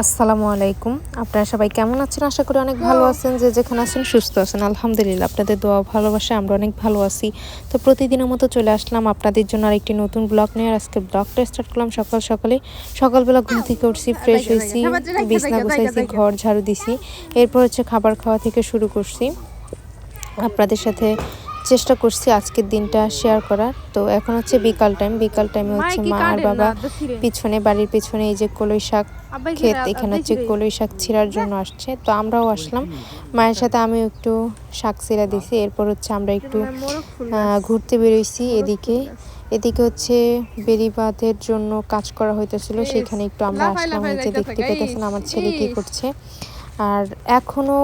আসসালামু আলাইকুম। আপনারা সবাই কেমন আছেন? আশা করি অনেক ভালো আছেন। যে যেখানে আছেন সুস্থ আছেন। আলহামদুলিল্লাহ, আপনাদের দোয়া ভালোবাসা আমরা অনেক ভালো আছি। তো প্রতিদিনের মতো চলে আসলাম আপনাদের জন্য আরেকটি নতুন ব্লগ নিয়ে। আজকে ব্লগটা স্টার্ট করলাম সকাল সকালে। সকালবেলা ঘুম থেকে উঠছি ফ্রেশ হয়েছি, বিছনা গুছাইছি, ঘর ঝাড়ু দিছি। এরপর হচ্ছে খাবার খাওয়া থেকে শুরু করছি। আপনাদের সাথে চেষ্টা করছি আজকের দিনটা শেয়ার করার। তো এখন হচ্ছে বিকাল টাইম বিকাল টাইমে হচ্ছে মা আর বাবা পিছনে বাড়ির পিছনে এই যে কলই শাক ক্ষেত এখানে হচ্ছে কলই শাক ছিঁড়ার জন্য আসছে। তো আমরাও আসলাম। মায়ের সাথে আমি একটু শাক ছিঁড়া দিছি। এরপর হচ্ছে আমরা একটু ঘুরতে বেরোইছি এদিকে। এদিকে হচ্ছে বেড়িবাঁধের জন্য কাজ করা হইতেছিল। সেখানে একটু আমরা আসলাম যে দেখতে পেতেছেন আমার ছেলে কি করছে। আর এখনও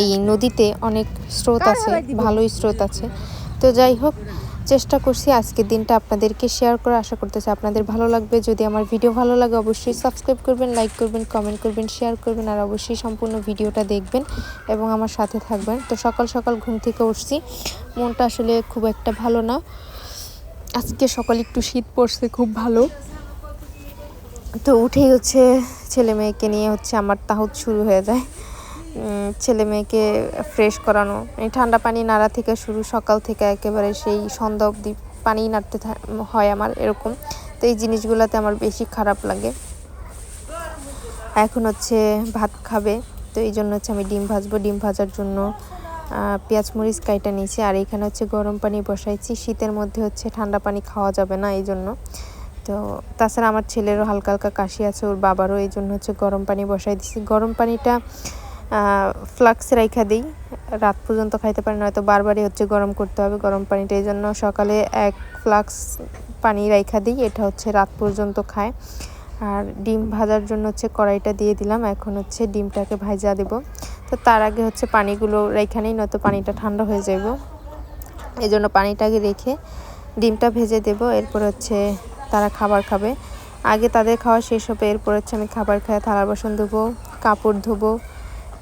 এই নদীতে অনেক স্রোত আছে ভালোই স্রোত আছে। তো যাই হোক চেষ্টা করছি আজকের দিনটা আপনাদেরকে শেয়ার করে আশা করতেছি আপনাদের ভালো লাগবে। যদি আমার ভিডিও ভালো লাগে অবশ্যই সাবস্ক্রাইব করবেন লাইক করবেন কমেন্ট করবেন শেয়ার করবেন আর অবশ্যই সম্পূর্ণ ভিডিওটা দেখবেন এবং আমার সাথে থাকবেন। তো সকাল সকাল ঘুম থেকে উঠছি মনটা আসলে খুব একটা ভালো না। আজকে সকাল একটু শীত পড়ছে খুব ভালো। তো উঠেই হচ্ছে ছেলে মেয়েকে নিয়ে হচ্ছে আমার তাহত শুরু হয়ে যায়। ছেলে মেয়েকে ফ্রেশ করানো। এই ঠান্ডা পানি নাড়া থেকে শুরু, সকাল থেকে একেবারে সেই সন্ধ্যা অবধি পানি নাড়তে হয় আমার এরকম। তো এই জিনিসগুলোতে আমার বেশি খারাপ লাগে। এখন হচ্ছে ভাত খাবে। তো এই জন্য হচ্ছে আমি ডিম ভাজবো। ডিম ভাজার জন্য পেঁয়াজ মরিচ কাইটা নিয়েছি। আর এখানে হচ্ছে গরম পানি বসাইছি। শীতের মধ্যে হচ্ছে ঠান্ডা পানি খাওয়া যাবে না এই জন্য। তো তাছাড়া আমার ছেলেরও হালকা হালকা কাশি আছে। ওর বাবারও এই জন্য হচ্ছে গরম পানি বসাই দিছি। গরম পানিটা ফ্লাক্সে রাইখা দিই। রাত পর্যন্ত খাইতে পারি নয়তো বারবারই হচ্ছে গরম করতে হবে গরম পানিটা। এই জন্য সকালে এক ফ্লাক্স পানি রাইখা দিই, এটা হচ্ছে রাত পর্যন্ত খায়। আর ডিম ভাজার জন্য হচ্ছে কড়াইটা দিয়ে দিলাম, এখন হচ্ছে ডিমটাকে ভাজা দেব। তো তার আগে হচ্ছে পানিগুলো রেখা নেই, নয়তো পানিটা ঠান্ডা হয়ে যাব। এই জন্য পানিটাকে রেখে ডিমটা ভেজে দেব, এরপর হচ্ছে তারা খাবার খাবে। আগে তাদের খাওয়া শেষ হবে, এরপর হচ্ছে আমি খাবার খাই থালা বাসন ধোবো, কাপড় ধোবো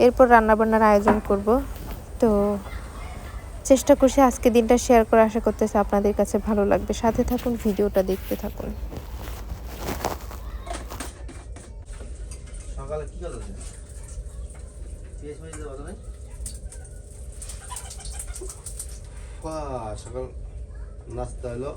এরপর রান্নাবান্নার আয়োজন করব। তো চেষ্টা করছি আজকে দিনটা শেয়ার করে আশা করতেছি আপনাদের কাছে ভালো লাগবে। সাথে থাকুন ভিডিওটা দেখতে থাকুন। সকালে কি নাস্তা হলো।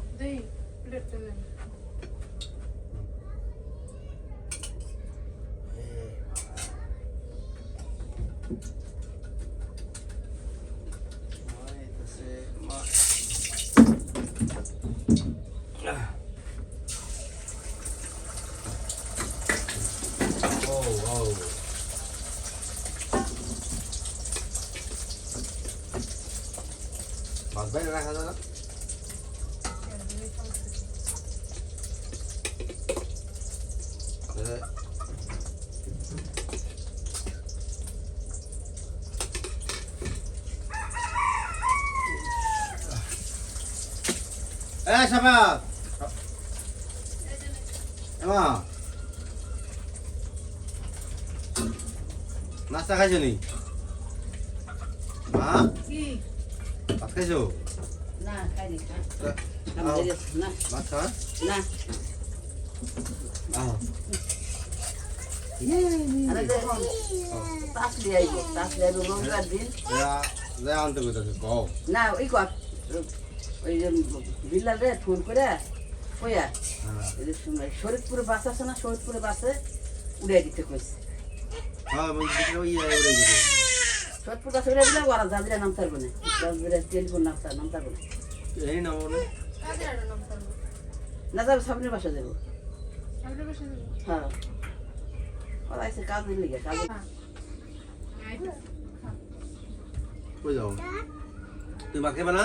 বাইরে রাখা যাবে এ শাবাব এমা নাস্তা খাইছো নি মা কি? ভাত খাইছো না খাইনি না ভাত খাওয়া না আহ না ওই কর ওই যে বিল্লাল রে ফোন করে বাস আছে না শরীরপুরে বাসে উড়িয়ে দিতে কইছে হ্যাঁ ওই শরীরপুর বাসে উড়িয়ে দিলে ওরা জাজিরা নাম থাকবে না জাজিরা টেলিফোন নাম নাম থাকবে না এই না মনে না যাবে সামনের বাসা যাব হ্যাঁ ওরা এসে কাজ কই যাও তুমি ভাত খাবে না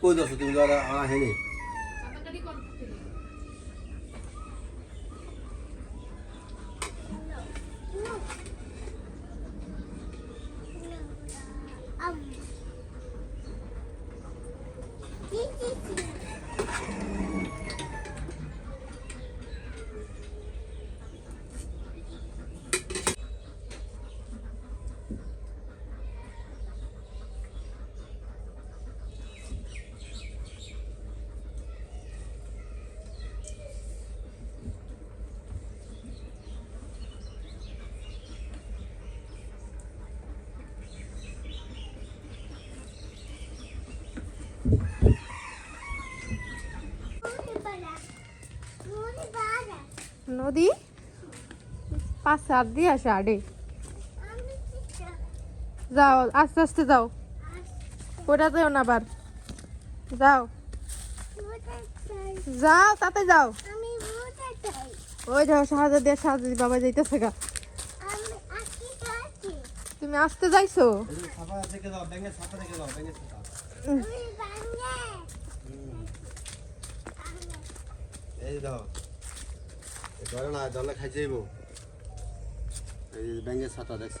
কই দছ তুমি তো আর আনা হেনি নদী, পাঁচ সাত দিয়ে আসে আড়ে। যাও, আস্তে আস্তে যাও। ওটা যাও না আবার। যাও। যাও, তাতে যাও। ওই যাও সাহায্য দিয়ে সাহায্য বাবা যাইতেছে গা। তুমি আসতে যাইছো? এই দাও। ধরে না জলে খাই যাইব এই যে ছাতা দেখছ?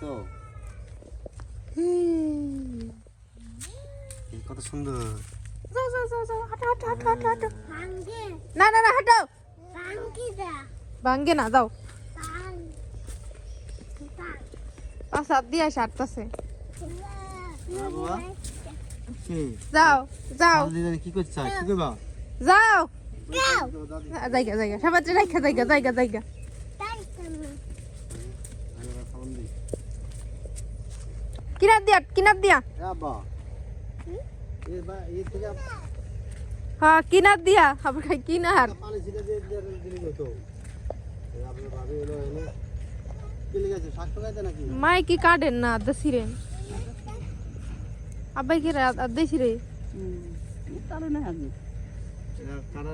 কত সুন্দর। যাও যাও যাও যাও হাঁটো হাঁটো হাঁটো হাঁটো হাঁটো। ভাঙ্গে না না না হাঁটো। ভাঙ্গি না পাঁচ সাত দিয়ে আসে আটটাছে বাবা কি? যাও যাও। কি করছ? কি করবা? যাও। জায়গা জায়গা সবার দিয়া কিনার দিয়া হ্যাঁ কিনার দিয়া আবার খাই কিনার মাই কি কাটেন না দেশিরেন আব্বাই কি দেশি রে তাহলে না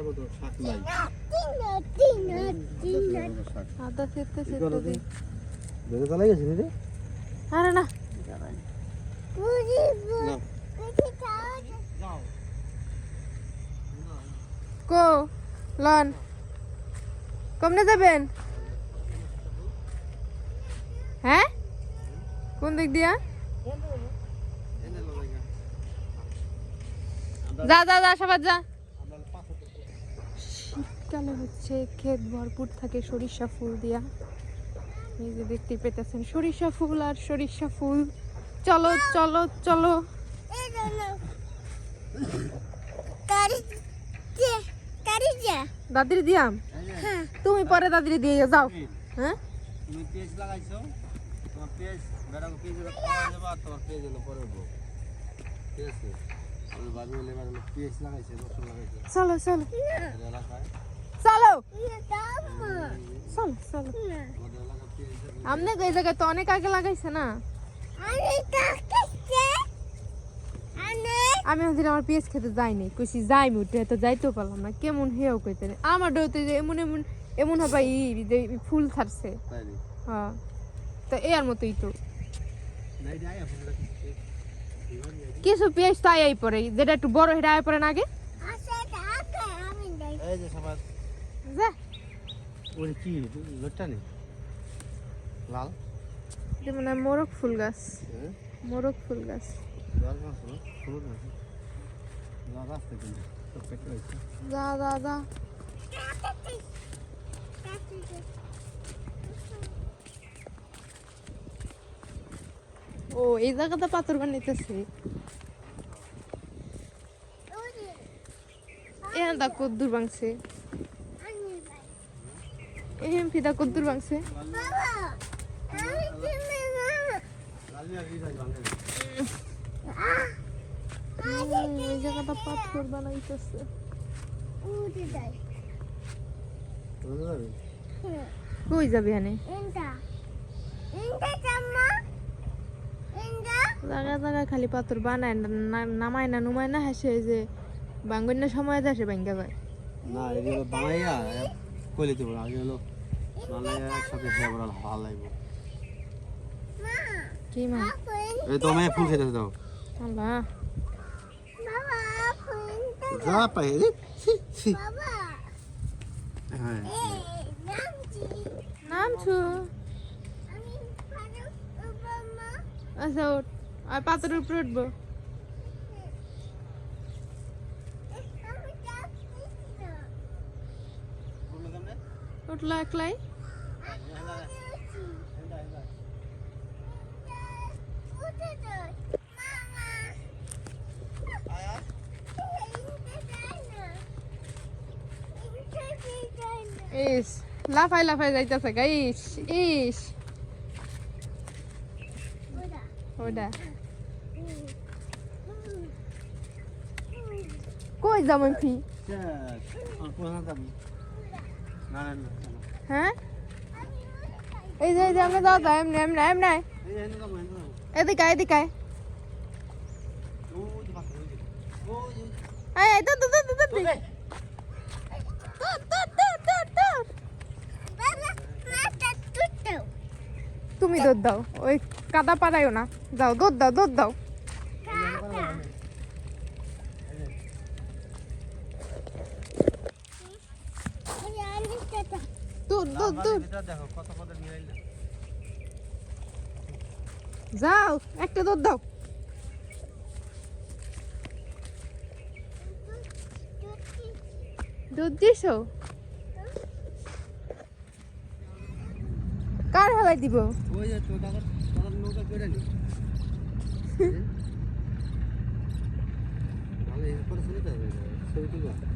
মতো শাক নাই। আদা সেতে সেতে গেছিস রে? আরে না। যাও কো লন। কমনে যাবেন? হ্যাঁ? কোন দিক দিয়া? যা যা যা সবার যা। শীতকালে হচ্ছে ক্ষেত ভরপুর থাকে সরিষা ফুল দিয়া। এই যে দেখতে পেতেছেন, সরিষা ফুল আর সরিষা ফুল। চলো চলো চলো। দাদির দিয়াম? তুমি পরে দাদির দিয়ে যাও। হ্যাঁ? চলো চলো। চলো। আপনি এই জায়গায় তো অনেক আগে লাগাইছে না? আমি কাকছে আমি আমি ওদিন আমার পেঁয়াজ খেতে যাইনি। কইছি যাই মুটে তো যাইতেও পারলাম না। কেমন হেও কইতে। আমার ডোতে যে এমন এমন এমন হবে ই যে ফুল ছাড়ছে। তাই নি হ্যাঁ। তো এর মতোই তো। কিছু পেঁয়াজ তো আই পরে যেটা একটু বড় হেটা আয় পরে না আগে? আসে কাকে আমি দেই। এই যে সবাই যা। ওই কি লোটটা নেই? লাল? এটা মানে মোরগ ফুল গাছ। হ্যাঁ? মোরগ ফুল গাছ। লাল হলো? হলুদ আছে লাল পেটে রয়েছে। যা যা যা। ও এই জায়গাটা পাথর বানাইতেছে। এখান দা কদ্দুর বাংছে এহেম ফিদা কদ্দুর বাংছে বাবা আমি তুমি না লাল মিয়া কি যাই ভাঙে হুম, এই জায়গাটা পাথর বানাইতেছে। উঠে যাই বুঝতে পারবি কই যাবে ইন্দা জায়গা জায়গায় খালি পাথর বানায় নামায় না নুমায় না হেসে যে বাঙ্গন্য সময় দেশে ভাঙ্গা যায়। না বানাইয়া কইলে দেবো আগে হলো একসাথে লাগবে। কি মা? এই তো আমি ফুল খেতে দাও। আল্লাহ। বাবা ফুল যা পাই রে ছি, ছি। হ্যাঁ। পারো বাবা আচ্ছা ওঠ। আর পাথরের উপরে উঠবো। উঠল একলাই। ইস লাফাই লাফাই যাইতেছে গাইস ইস ওটা কই যাব ফি হ্যাঁ? এই যে আমরা যাও যাও এমনি এমনি এমনি। এদিকে এদিকে। এই তো তো তো তো তো তো তুমি দুধ দাও। ওই কাদা পাড়ায়ও না। যাও দুধ দাও দুধ দাও। যাও, একটা দুধ দাও। দুধ দিছো? কোথায় দিব? ওই যে ছোট নৌকা করে নি? হ্যাঁ? ভালো এরপরে শুনছি তো সেই তুলবা।